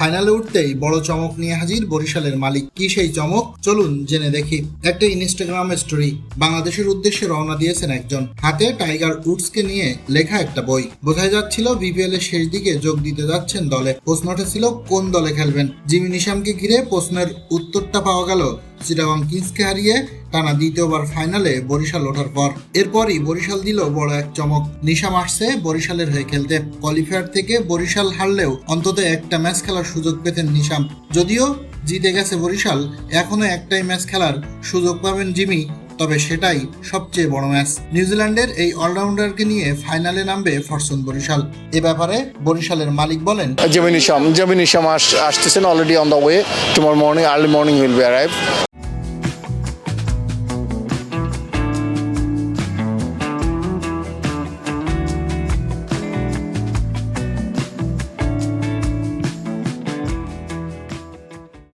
ফাইনালে উঠতেই বড় চমক নিয়ে হাজির বরিশালের মালিক। কি সেই চমক? চলুন জেনে দেখি। একটা ইনস্টাগ্রাম স্টোরি বাংলাদেশের উদ্দেশ্যে রওনা দিয়েছেন একজন। হাতে টাইগার উডসকে নিয়ে লেখা একটা বই। বোঝাই যাচ্ছিল বিপিএল এর শেষ দিকে যোগ দিতে যাচ্ছেন দলে। প্রশ্নটা ছিল, কোন দলে খেলবেন? জিমি নিশামকে ঘিরে প্রশ্নের উত্তরটা পাওয়া গেল চিটাগং কিংসকে হারিয়ে টানা দ্বিতীয়বার ফাইনালে বরিশাল ওঠার পর। এরপরই বরিশাল দিল বড় এক চমক। নিশাম আসছে বরিশালের হয়ে খেলতে। কোয়ালিফায়ার থেকে বরিশাল হারলেও অন্তত একটা ম্যাচ খেলার সুযোগ পেতেন নিশাম। যদিও জিতে গেছে বরিশাল, এখনও একটাই ম্যাচ খেলার সুযোগ পাবেন জিমি, তবে সেটাই সবচেয়ে বড় ম্যাচ। নিউজিল্যান্ডের এই অলরাউন্ডারকে নিয়ে ফাইনালে নামবে ফরচুন বরিশাল। এ ব্যাপারে বরিশালের মালিক বলেন Nisham. Jimmy Nisham আস- আসতেছেন already on the way tomorrow morning early morning will be arrive